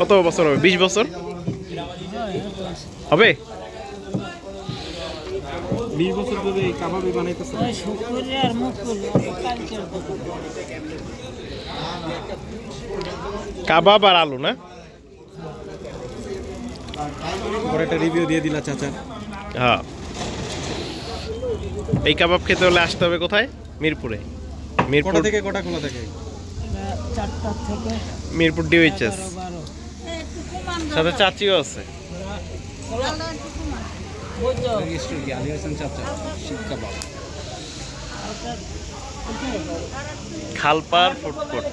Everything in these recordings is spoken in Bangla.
কত বছর হবে? বিশ বছর? হবে? বিশ বছর ধরে এই বানাইতেছে কাবাব আর আলু না? পরে একটা রিভিউ দিয়ে দিলা চাচা। হ্যাঁ। এই কাবাব খেতে হলে আসতে হবে কোথায়? মিরপুরে। মিরপুর থেকে কটা খোলা থাকে? এটা চারটার থেকে মিরপুর বারো সাথে চাচিও আছে। খালপার পরে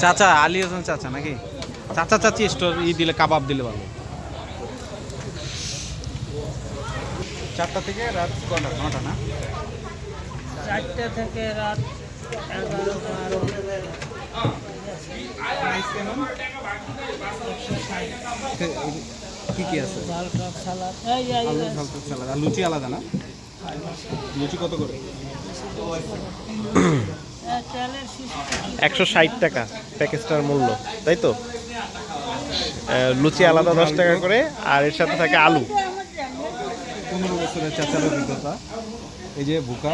চাচা আলী হাসান চাচা নাকি? চাচা চাচি স্টোর ই দিলে কাবাব দিলে ভালো। চারটা থেকে রাত কটা? নটা না? চারটে থেকে রাত এগারো বারো কি কি আছে? লুচি আলাদা না? লুচি কত করে? একশো ষাট টাকা প্যাকেজটার মূল্য তাই তো? লুচি আলাদা দশ টাকা করে আর এর সাথে থাকে আলু। পনেরো বছরের চাচার অভিজ্ঞতা। এই যে বুকা